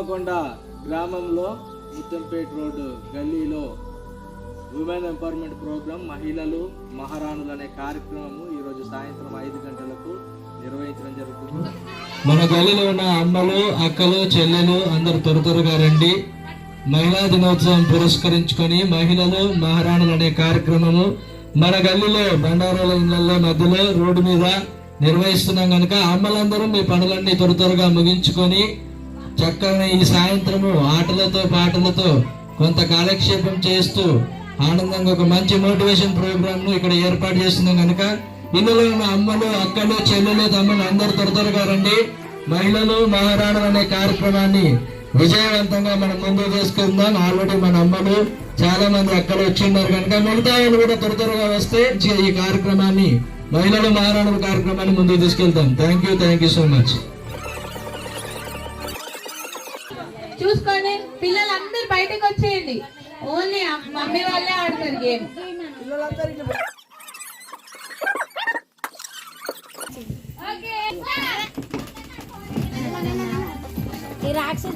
హనుమకొండ గ్రామంలో ముత్తంపేట రోడ్డు గల్లీలో women empowerment program మహిళలు మహారాణులు అనే కార్యక్రమము ఈరోజు సాయంత్రం ఐదు గంటలకు నిర్వహించడం జరుగుతుంది. మన గల్లీలో ఉన్న అమ్మలు అక్కలు చెల్లెలు అందరు త్వర త్వరగా రండి. మహిళా దినోత్సవం పురస్కరించుకొని మహిళలు మహారాణులు అనే కార్యక్రమము మన గల్లీలో బండారాల ఇళ్ళలో మధ్యలో రోడ్డు మీద నిర్వహిస్తున్నాం కనుక అమ్మలందరూ మీ పనులన్నీ త్వర త్వరగా ముగించుకొని చక్కని ఈ సాయంత్రము ఆటలతో పాటలతో కొంత కాలక్షేపం చేస్తూ ఆనందంగా ఒక మంచి మోటివేషన్ ప్రోగ్రామ్ను ఇక్కడ ఏర్పాటు చేస్తున్నాం కనుక ఇందులో ఉన్న అమ్మలు అక్కలు చెల్లెలు తమ్ములు అందరు త్వర త్వరగా రండి. మహిళలు మహారాణులు అనే కార్యక్రమాన్ని విజయవంతంగా మనం ముందుకు తీసుకుందాం. ఆల్రెడీ మన అమ్మలు చాలా మంది అక్కడ వచ్చి ఉన్నారు కనుక మిగతా వాళ్ళు కూడా త్వర త్వరగా వస్తే ఈ కార్యక్రమాన్ని మహిళలు మహారాణుల కార్యక్రమాన్ని ముందుకు తీసుకెళ్తాం. Thank you thank you so much చూసుకోండి. పిల్లలందరూ బయటకు వచ్చేయండి. ఓన్లీ మమ్మీ వాళ్ళే ఆడతారు గేమ్. ఈ రాక్షసు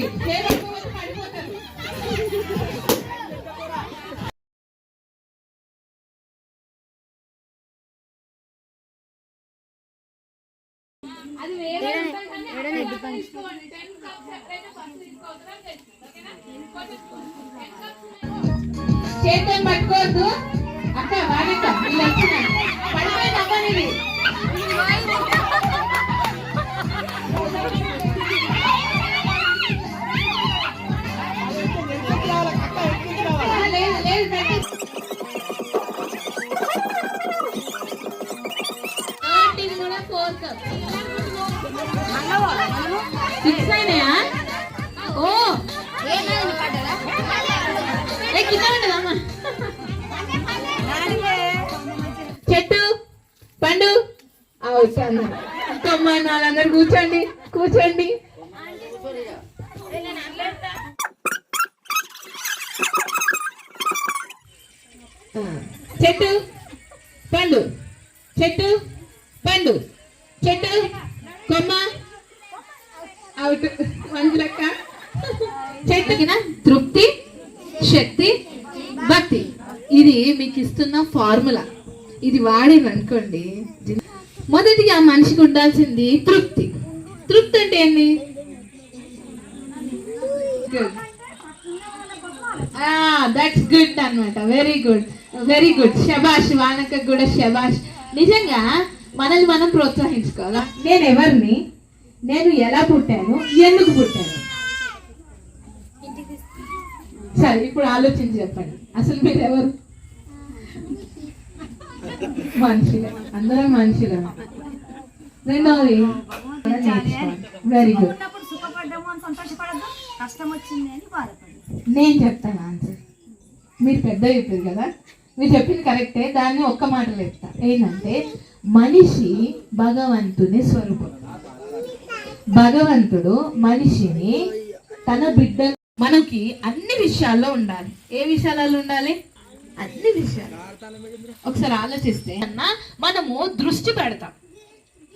10 cups చేతితో పట్టుకోవద్దు. అక్క వాడక్క వీళ్ళు వచ్చినారు అవుతాను తొమ్మిది వాళ్ళందరూ కూర్చోండి కూర్చోండి. చెట్టు పండు చెట్టు పండు చెట్టు కొమ్మ. అవుట్ మంచి లెక్క. చెట్టుకిన తృప్తి శక్తి భక్తి. ఇది మీకు ఇస్తున్న ఫార్ములా. ఇది వాడిననుకోండి మొదటిగా మనిషికి ఉండాల్సింది తృప్తి. తృప్తి అంటే ఏంటి దట్స్ గుడ్ అన్నమాట. వెరీ గుడ్ వెరీ గుడ్ శబాష్ వానక కూడా శబాష్ నిజంగా మనల్ని మనం ప్రోత్సహించుకోవాలా? నేను ఎవరిని? నేను ఎలా పుట్టాను? ఎందుకు పుట్టాను? సరే ఇప్పుడు ఆలోచించి చెప్పండి. అసలు మీరు ఎవరు? మనుషులే అందరం మనుషులే రెండవది వెరీ గుడ్. నేను చెప్తాను ఆన్సర్. మీరు పెద్ద చెప్పారు కదా? మీరు చెప్పింది కరెక్టే దాన్ని ఒక్క మాటలో చెప్తా. ఏంటంటే మనిషి భగవంతుని స్వరూపం. భగవంతుడు మనిషిని తన బిడ్డ మనకి అన్ని విషయాల్లో ఉండాలి. ఏ విషయాలలో ఉండాలి? అన్ని విషయాలు. ఒకసారి ఆలోచిస్తే అన్న మనము దృష్టి పెడతాం.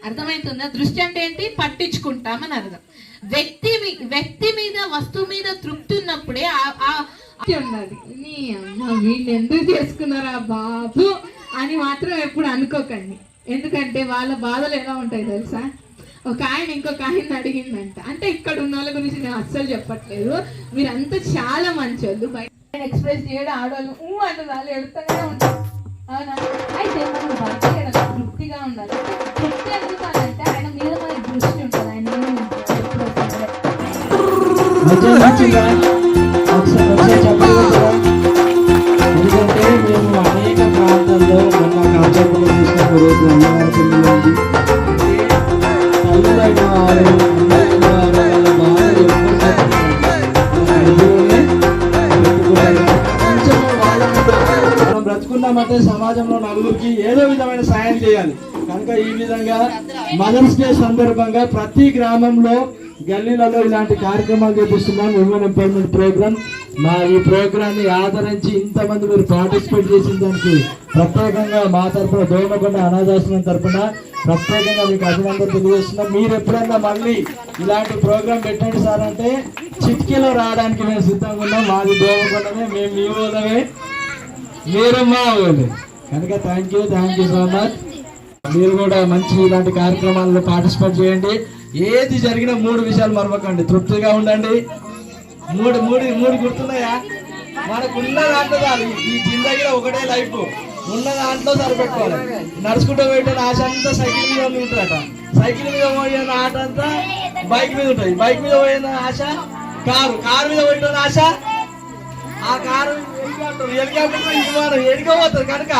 అర్థమవుతుందా దృష్టి అంటే ఏంటి? పట్టించుకుంటామని అర్థం. వ్యక్తి వ్యక్తి మీద వస్తువు మీద తృప్తి ఉన్నప్పుడే ఆ- ఉన్నది. నీ అమ్మ వీళ్ళు ఎందుకు చేసుకున్నారా బాబు? అని మాత్రం ఎప్పుడు అనుకోకండి. ఎందుకంటే వాళ్ళ బాధలు ఎలా ఉంటాయి తెలుసా? ఒక ఆయన ఇంకొక ఆయన అడిగిందంట. అంటే ఇక్కడ ఉన్న వాళ్ళ గురించి నేను అస్సలు చెప్పట్లేదు. మీరంతా చాలా మంచోళ్ళు. బయట ఎక్స్ప్రెస్ చేయడం ఆడవాళ్ళు ఊ అంటే వాళ్ళు ఎడుతూనే ఉంటారు. అవునా? అయితే మనం బయట తృప్తిగా ఉండాలి. తృప్తి ఎందుకంటే అంటే ఆయన మీద మనకి దృష్టి ఉంటుంది. ఆయన విధంగా మదర్స్ డే సందర్భంగా ప్రతి గ్రామంలో గల్లీలలో ఇలాంటి కార్యక్రమాలు చేపిస్తున్నాం. ఉమెన్ ఎంపవర్మెంట్ ప్రోగ్రామ్ మా ఈ ప్రోగ్రామ్ని ఆదరించి ఇంతమంది మీరు పార్టిసిపేట్ చేసిన దానికి ప్రత్యేకంగా మా తరఫున దోమకొండ అనాథాశ్రమం తరఫున ప్రత్యేకంగా మీకు అభినందన తెలియజేస్తున్నాం. మీరు ఎప్పుడైనా మళ్ళీ ఇలాంటి ప్రోగ్రామ్ పెట్టండి సార్ అంటే చిట్కీలో రావడానికి మేము సిద్ధంగా ఉన్నాం. మాది దోమకొండమే మేము మీ వాళ్ళమే మీరు మా వాళ్ళు కనుక thank you thank you so much మీరు కూడా మంచి ఇలాంటి కార్యక్రమాల్లో పార్టిసిపేట్ చేయండి. ఏది జరిగినా మూడు విషయాలు మరవకండి. తృప్తిగా ఉండండి. మూడు మూడు మూడు గుర్తున్నాయా? మనకు ఉన్న దాంట్లో చాలు. ఈ జిందగీలో ఒకటే లైఫ్. ఉన్న దాంట్లో సరిపెట్టుకోవాలి. నడుచుకుంటూ పోయిన ఆశ అంతా సైకిల్ మీద ఉంటుందట. సైకిల్ మీద పోయిన ఆట అంతా బైక్ మీద ఉంటుంది. బైక్ మీద పోయిన ఆశ కారు. కారు మీద పోయిన ఆశ ఆ కారు హెలికాప్టర్. హెలికాప్టర్ విమానం ఎడిపోతుంది కనుక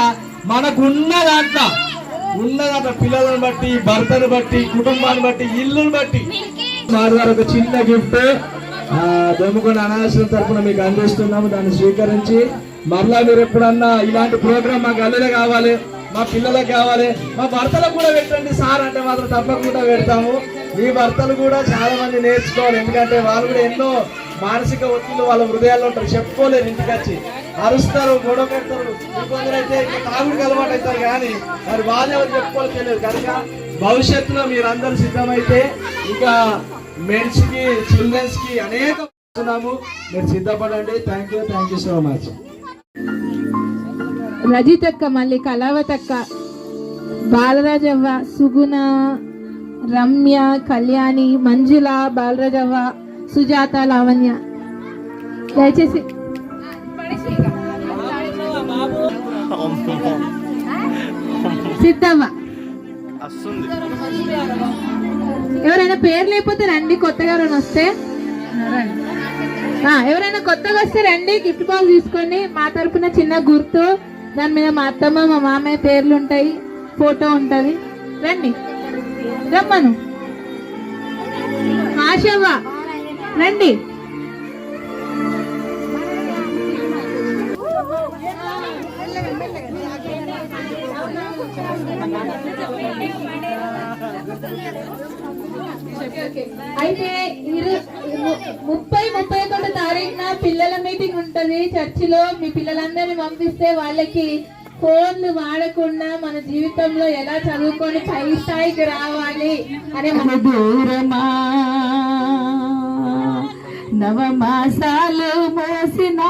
మనకున్న దాంట్లో ఉన్న పిల్లలను బట్టి భర్తను బట్టి కుటుంబాన్ని బట్టి ఇల్లుని బట్టి. మా ఒక చిన్న గిఫ్ట్. దొమ్మకొండ అనాథాశ్రమం తరఫున మీకు అందిస్తున్నాము. దాన్ని స్వీకరించి మరలా మీరు ఎప్పుడన్నా ఇలాంటి ప్రోగ్రామ్ మా గల్లెలో కావాలి మా పిల్లలకు కావాలి మా భర్తలకు కూడా పెట్టండి. సార్ అంటే మాత్రం తప్పకుండా పెడతాము. మీ భర్తలు కూడా చాలా మంది నేర్చుకోవాలి. ఎందుకంటే వాళ్ళు కూడా ఎన్నో మానసిక ఒత్తిళ్ళు వాళ్ళ హృదయాల్లో ఉంటారు. చెప్పుకోలేరు ఇంటికి వచ్చి. అరుస్తారు గొడవ పెడతారు. ఇంకొందరు అయితే తాగుడికి అలవాటు అవుతారు కానీ మరి వాళ్ళు ఎవరు చెప్పుకోవాలి తెలియదు. కనుక భవిష్యత్తులో మీరందరూ సిద్ధమైతే ఇంకా మెన్స్కి చిల్డ్రన్స్కి అనేక మీరు సిద్ధపడండి. Thank you thank you so much రజితక్క మళ్ళీ కళావతక్క బాలరాజవ్వ సుగుణ రమ్య కళ్యాణి మంజుల బాలరాజవ్వ సుజాత లావణ్య. దయచేసి సిద్ధవ్వ ఎవరైనా పేరు లేకపోతే రండి కొత్తగా ఎవరైనా వస్తే. ఎవరైనా కొత్తగా వస్తే రండి గిఫ్ట్ బాక్స్ తీసుకోండి మా తరపున చిన్న గుర్తు. దాని మీద మా అత్తమ్మ మా మామయ్య పేర్లు ఉంటాయి ఫోటో ఉంటది. రండి. రమ్మను. ఆశవ్వ. రండి. అయితే ముప్పై ముప్పై ఒకటి తారీఖున పిల్లల మీటింగ్ ఉంటది. చర్చిలో మీ పిల్లలందరినీ పంపిస్తే వాళ్ళకి ఫోన్లు వాడకుండా మన జీవితంలో ఎలా చదువుకొని పై స్థాయికి రావాలి అనే మన దూరమా నవమాసాలు మోసిన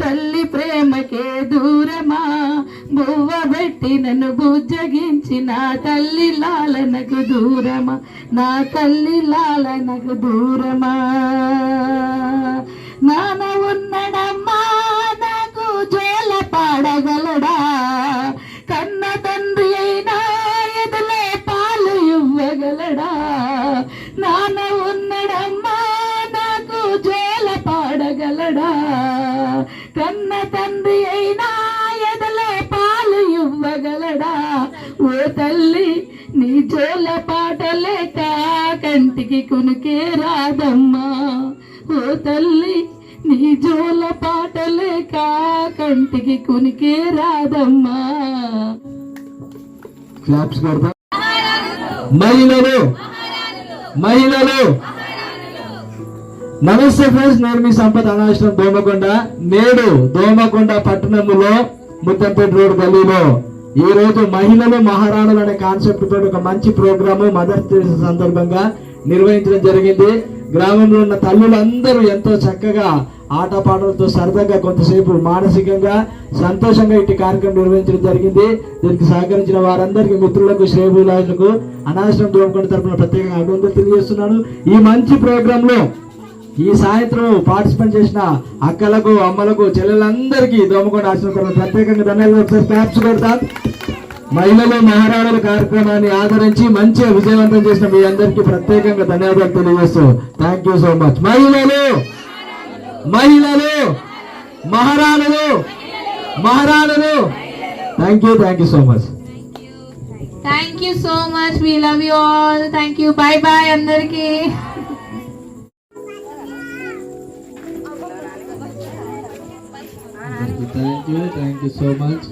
తల్లి ప్రేమకే దూరమా? బువ్వ పెట్టి నన్ను బుజ్జగించిన తల్లి లాలనకు దూరమా? నా తల్లి లాలనకు దూరమా? నాన్న నీ జోల పాటలేక కంటికి కునుకే రాదమ్మా. ఓ తల్లి నీ జోల పాటలేక కంటికి కునికే రాదమ్మా. క్లాప్స్ కొడతాం. మహిళలు మహిళలు. నమస్తే ఫ్రెండ్స్ నేను మీ సంపత్ అనాశ్రం దోమకొండ నేడు దోమకొండ పట్టణములో ముత్తంపేట రోడ్ గల్లీలో. ఈ రోజు మహిళలు మహారాణులు అనే కాన్సెప్ట్ తోటి ఒక మంచి ప్రోగ్రాము మదర్స్ డే సందర్భంగా నిర్వహించడం జరిగింది. గ్రామంలో ఉన్న తల్లులందరూ ఎంతో చక్కగా ఆటపాటలతో సరదాగా కొంతసేపు మానసికంగా సంతోషంగా ఇట్టి కార్యక్రమం నిర్వహించడం జరిగింది. దీనికి సహకరించిన వారందరికీ మిత్రులకు శ్రేభులాలకు అనాశనం దోమకొండ తరపున ప్రత్యేకంగా అభినందనలు తెలియజేస్తున్నాను. ఈ మంచి ప్రోగ్రాంలో ఈ సాయంత్రం పార్టిసిపేట్ చేసిన అక్కలకు అమ్మలకు చెల్లెలందరికీ దోమకొండ ఆశ్రమం ప్రత్యేకంగా ధన్యవాదాలు ఒకసారి క్లాప్స్ కొడతాం. మహిళలు మహారాణుల కార్యక్రమాన్ని ఆదరించి మంచిగా విజయవంతం చేసిన మీ అందరికీ ప్రత్యేకంగా ధన్యవాదాలు తెలియజేస్తూ థ్యాంక్ యూ సో మచ్ మహిళలు మహిళలు మహారాణులు మహారాణులు. Thank you thank you so much thank you so much we love you all thank you bye bye అందరికీ. Thank you thank you so much